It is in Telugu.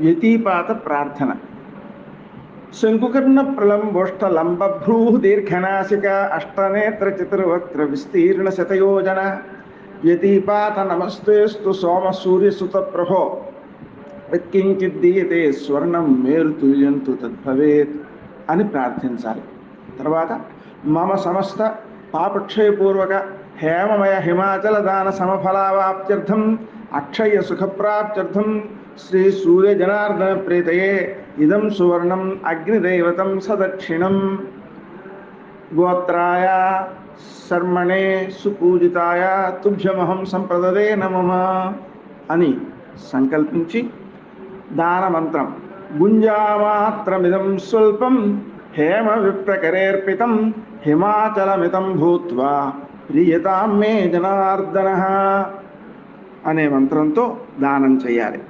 వ్యతిపాత ప్రార్థన. శంకుకర్ణ ప్రలంబోష్ట లంబభ్రూ దీర్ఘనాశిక అష్టనేత్ర చతుర్వక్త్ర విస్తీర్ణ శతయోజన. వ్యతిపాత నమస్తేస్తు సోమ సూర్యసుత ప్రభో. యత్కించిత్ దీయతే స్వర్ణం మేరుతుల్యంతు తద్భవేత్ అని ప్రార్థించాలి. తర్వాత మమ సమస్త పాపక్షయపూర్వక హేమమయ హిమాచల దాన సమఫలావాప్త్యర్థం అక్షయ సుఖప్రాప్త్యర్థం శ్రీ సూర్య జనార్దన ప్రీతయే. ఇదం సువర్ణం అగ్నిదైవతం సదక్షిణం. గోత్రాయ శర్మణే సుపూజితాయ తుభ్యమహం సంప్రదదే నమమ అని సంకల్పించి దానమంత్రం. గుంజామాత్రమిదం స్వల్పం హేమ విప్రకరేర్పితం హిమాచలమితం భూత్వా. ప్రియతాం మే జనార్దన. అనే మంత్రంతో దానం చేయాలి.